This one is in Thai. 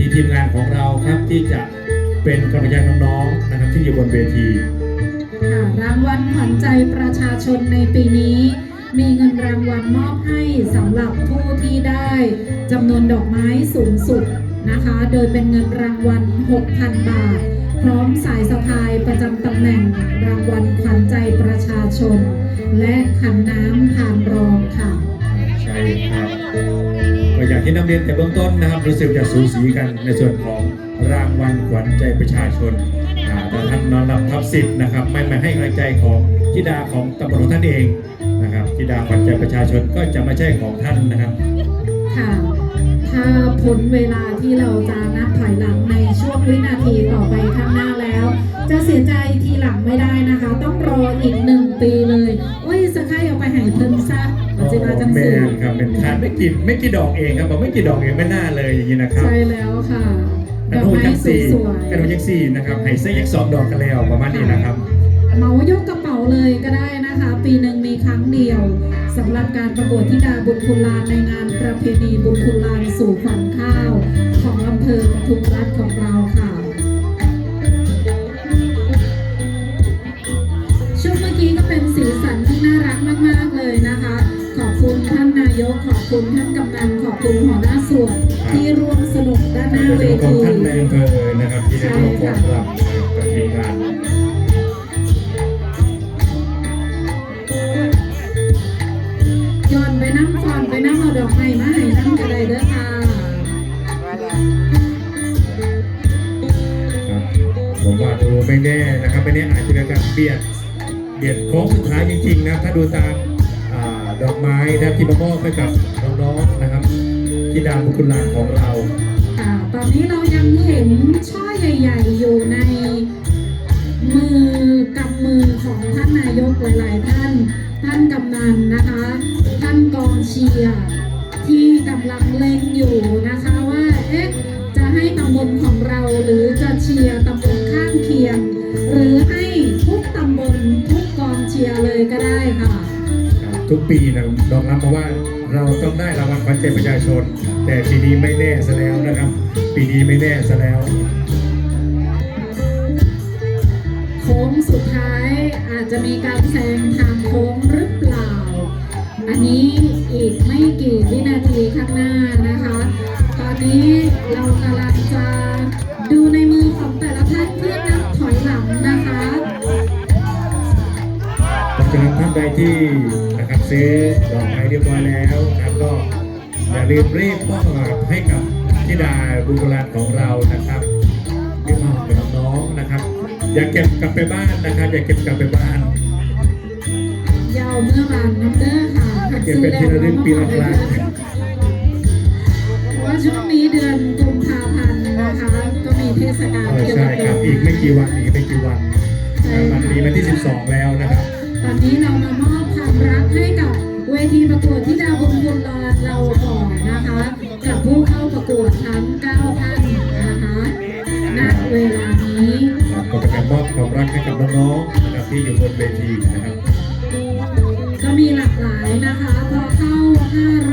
ทีทีมงานของเราครับที่จะเป็นกำลังใจน้องๆนะครับที่อยู่บนเวทีค่ะรางวัลขวัญใจประชาชนในปีนี้ มีเงินรางวัลมอบให้สำหรับผู้ที่ได้จำนวนดอกไม้สูงสุดนะคะ โดยเป็นเงินรางวัล 6,000 บาท พร้อมสายสะพายประจำตำแหน่งรางวัลขวัญใจประชาชน และขันน้ำผ่านรองค่ะ ใช่ครับก็ อย่างที่นำเรียนแต่เบื้องต้นนะครับรู้สึกจะสูสีกันในส่วนของรางวัลขวัญใจประชาชนแต่ท่านนอนหลับทับสิทธ์นะครับ ไม่มาให้กำลังใจของธิดาของตำรวจท่านเองนะครับธิดาขวัญใจประชาชนก็จะไม่ใช่ของท่านนะครับค่ะถ้าพ้นเวลาที่เราจะนับถอยหลังในช่วงวินาทีต่อไปข้างหน้าแล้ว จะเสียใจทีหลังไม่ได้นะคะ ต้องรออีกหนึ่ง ครับเป็นทานไม่กี่ไม่กี่ดอกเองครับบอกไม่กี่ดอกเองไม่น่าเลยอย่างนี้นะครับใช่แล้วค่ะกดระอกโดดไม้ยักสสี่วยกระโดดยักสี่นะครับไห้เส้นยักสองดอกกันแล้วประมาณนี้นะครับๆเหมายกกระเป๋าเลยก็ได้นะคะ ปีหนึ่งมีครั้งเดียวสำหรับการประกวดธิดาบุญคุณลานในงานประเพณีบุญคุณลานสู่ขวัญข้าว ของอำเภอปทุมรัฐของเราค่ะายกขอบคุณท่านกำนันขอบคุณหัวหน้าส่วนที่ร่วมสนุกด้านหน้าเวทีท่านในอำเภอนะครับที่ได้ร่วมฟ้อนรำกับทีมงานย้อนไปนั่งฟอนไปนั่งเอาดอกไม้มาให้นั่งกระไดเด้อค่ะผมว่าดูไม่แน่นะครับไม่แน่อาจจะเป็นการเบียดเบียดโค้งสุดท้ายจริงๆนะถ้าดูตาม ดอกไม้นะครับที่มามอบให้กับน้องๆนะครับที่ดาวบุคุณลานของเรา ค่ะ ตอนนี้เรายังเห็นช่อใหญ่ ๆ อยู่ในมือกำมือของท่านนายกหลาย ๆ ท่าน ท่านกำนันนะคะ ท่านกองเชียร์ที่กำลังเล็งอยู่นะคะว่า เอ๊ะ จะให้ตำบลของเราหรือจะเชียร์ตำ ทุกปีนะยอมรับมาะว่าเราต้องได้รางวัลขวัญใจประชาชน แต่ปีนี้ไม่แน่ซะแล้วนะครับ ปีนี้ไม่แน่ซะแล้วโค้งสุดท้ายอาจจะมีการแซงทางโค้งหรือเปล่า อันนี้อีกไม่กี่วินาทีข้างหน้านะคะ ตอนนี้เรากำลังจะดูในมือของแต่ละท่านเพื่อน ท่านใดที่นะครับซื้อดอกไม้เรียบร้อยแล้วนะครับก็อย่าลืมรีบมอบให้กับธิดาบุญกุลานของเรานะครับรีบมอบให้กับน้องๆนะครับ อย่าเก็บกลับไปบ้านนะครับ อย่าเก็บกลับไปบ้านยาวเมื่อบานน้ำเด้อค่ะหัดเก็บซื้อเป็นที่ระลึกปีละครั้งเพราะว่าช่วงนี้เดือนกุมภาพันธ์นะคะก็มีเทศกาลเออเกี่ยวใช่กับครับอีกไม่กี่วันอีกไม่กี่วันใช่วันค่ะนี้วันที่ 12 แล้วนะครับ วันนี้เรามามอบความรักให้กับเวทีประกวดที่ดาวบุญบุญรอเราก่อนนะคะกับผู้เข้าประกวดทั้ง9ท่านนะคะณเวลานี้รับก็เป็นการมอบความรักให้กับน้องๆนะครับที่อยู่บนเวทีนะครับ ก็มีหลากหลายนะคะพอเข้า5